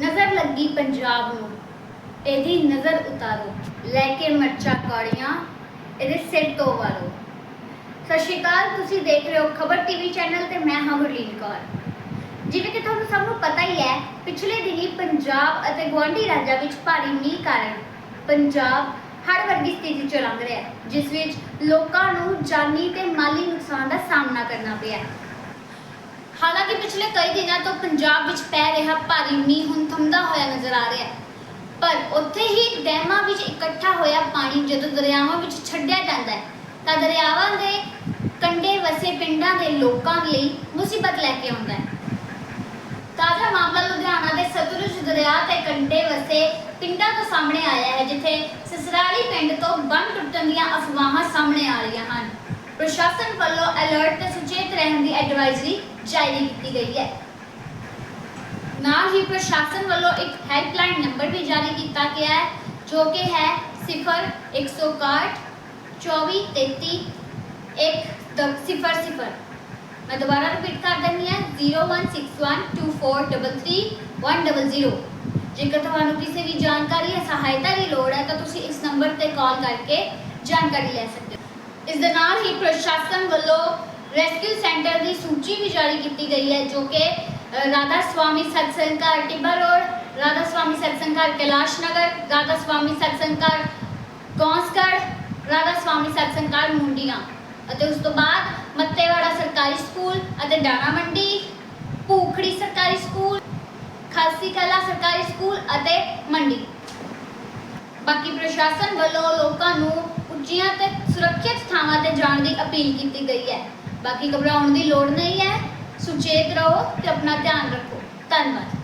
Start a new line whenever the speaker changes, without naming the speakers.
ਨਜ਼ਰ ਲੱਗੀ ਪੰਜਾਬ ਨੂੰ। ਇਹਦੀ ਨਜ਼ਰ ਉਤਾਰੋ। ਲੈ ਕੇ ਮਰਚਾ ਕੌੜੀਆਂ, ਇਹਦੇ ਸਿਰ ਤੋਂ ਵਾਰੋ। ਸਤਿ ਸ਼੍ਰੀ ਅਕਾਲ, ਤੁਸੀਂ ਦੇਖ ਰਹੇ ਹੋ ਖਬਰ ਟੀਵੀ ਚੈਨਲ ਤੇ ਮੈਂ ਹਾਂ ਗੁਰਲੀਨ ਕੌਰ। ਜਿਵੇਂ ਕਿ ਤੁਹਾਨੂੰ ਸਭ ਨੂੰ ਪਤਾ ਹੀ ਹੈ, ਪਿਛਲੇ ਦਿਨੀ ਪੰਜਾਬ ਅਤੇ ਗੁਆਂਢੀ ਰਾਜਾਂ ਵਿੱਚ ਭਾਰੀ ਮੀਂਹ ਕਾਰਨ ਪੰਜਾਬ ਹੜ੍ਹ ਵਰਗੀ ਸਥਿਤੀ ਚ ਲੰਘ ਰਿਹਾ ਹੈ, ਜਿਸ ਵਿੱਚ ਲੋਕਾਂ ਨੂੰ ਜਾਨੀ ਤੇ ਮਾਲੀ ਨੁਕਸਾਨ ਦਾ ਸਾਹਮਣਾ ਕਰਨਾ ਪਿਆ ਹਾਲਾਂਕਿ ਪਿਛਲੇ ਕਈ ਦਿਨਾਂ ਤੋਂ ਪੰਜਾਬ ਵਿੱਚ ਪੈ ਰਿਹਾ ਭਾਰੀ ਮੀਂਹ ਹੁਣ ਥੰਮਦਾ ਹੋਇਆ ਨਜ਼ਰ ਆ ਰਿਹਾ ਹੈ। ਪਰ ਉੱਥੇ ਹੀ ਡੈਮਾਂ ਵਿੱਚ ਇਕੱਠਾ ਹੋਇਆ ਪਾਣੀ ਜਦੋਂ ਦਰਿਆਵਾਂ ਵਿੱਚ ਛੱਡਿਆ ਜਾਂਦਾ ਹੈ, ਤਾਂ ਦਰਿਆਵਾਂ ਦੇ ਕੰਢੇ ਵਸੇ ਪਿੰਡਾਂ ਦੇ ਲੋਕਾਂ ਲਈ ਮੁਸੀਬਤ ਲੈ ਕੇ ਆਉਂਦਾ ਹੈ। ਤਾਜ਼ਾ ਮਾਮਲਾ ਲੁਧਿਆਣਾ ਦੇ ਸਤਲੁਜ ਦਰਿਆ ਤੇ ਕੰਢੇ ਵਸੇ ਪਿੰਡਾਂ ਤੋਂ ਸਾਹਮਣੇ ਆਇਆ ਹੈ, ਜਿੱਥੇ ਸਸਰਾਲੀ ਪਿੰਡ ਤੋਂ ਬੰਨ ਟੁੱਟਣ ਦੀਆਂ ਅਫਵਾਹਾਂ ਸਾਹਮਣੇ ਆ ਰਹੀਆਂ ਹਨ। ਪ੍ਰਸ਼ਾਸਨ ਵੱਲੋਂ ਅਲਰਟ ਤੇ ਸੁਚੇਤ ਰਹਿਣ ਦੀ ਐਡਵਾਈਜ਼ਰੀ ਜਾਰੀ ਕੀਤੀ ਗਈ ਹੈ। ਨਾਲ ਹੀ ਪ੍ਰਸ਼ਾਸਨ ਵੱਲੋਂ ਇੱਕ ਹੈਲਪਲਾਈਨ ਨੰਬਰ ਵੀ ਜਾਰੀ ਕੀਤਾ ਗਿਆ ਹੈ, ਜੋ ਕਿ ਹੈ 0161 2433 100 ਮੈਂ ਦੁਬਾਰਾ ਰਿਪੀਟ ਕਰ ਦਿੰਦੀ ਹਾਂ 01612433100 ਜੇਕਰ ਤੁਹਾਨੂੰ ਕਿਸੇ ਵੀ ਜਾਣਕਾਰੀ ਜਾਂ ਸਹਾਇਤਾ ਦੀ ਲੋੜ ਹੈ, ਤਾਂ ਤੁਸੀਂ ਇਸ ਨੰਬਰ ਤੇ ਕਾਲ ਕਰਕੇ ਜਾਣਕਾਰੀ ਲੈ ਸਕਦੇ ਹੋ। ਇਸ ਦੇ ਨਾਲ ਹੀ ਪ੍ਰਸ਼ਾਸਨ ਵੱਲੋਂ ਰੈਸਕਿਊ ਸੈਂਟਰ ਦੀ ਸੂਚੀ ਵੀ ਜਾਰੀ ਕੀਤੀ ਗਈ ਹੈ, ਜੋ ਕਿ ਰਾਧਾ ਸਵਾਮੀ ਸਤਸੰਗ ਘਰ ਟਿੱਬਾ ਰੋਡ, ਰਾਧਾ ਸਵਾਮੀ ਸਤਸੰਗ ਘਰ ਕੈਲਾਸ਼ ਨਗਰ, ਰਾਧਾ ਸਵਾਮੀ ਸਤਸੰਗ ਘਰ ਕੌਂਸਗੜ੍ਹ, ਰਾਧਾ ਸਵਾਮੀ ਸਤਸੰਗ ਘਰ ਮੁੰਡੀਆਂ ਅਤੇ ਉਸ ਤੋਂ ਬਾਅਦ ਮੱਤੇਵਾੜਾ ਸਰਕਾਰੀ ਸਕੂਲ ਅਤੇ ਡਾਣਾ ਮੰਡੀ, ਭੂਖੜੀ ਸਰਕਾਰੀ ਸਕੂਲ, ਖਾਸੀ ਕਲਾ ਸਰਕਾਰੀ ਸਕੂਲ ਅਤੇ ਮੰਡੀ। ਬਾਕੀ ਪ੍ਰਸ਼ਾਸਨ ਵੱਲੋਂ ਲੋਕਾਂ ਨੂੰ ਉੱਚੀਆਂ ਤੇ ਸੁਰੱਖਿਅਤ ਥਾਵਾਂ ਤੇ ਜਾਣ ਦੀ ਅਪੀਲ ਕੀਤੀ ਗਈ ਹੈ। ਬਾਕੀ ਘਬਰਾਉਣ ਦੀ ਲੋੜ ਨਹੀਂ ਹੈ। ਸੁਚੇਤ ਰਹੋ ਤੇ ਆਪਣਾ ਧਿਆਨ ਰੱਖੋ। ਧੰਨਵਾਦ।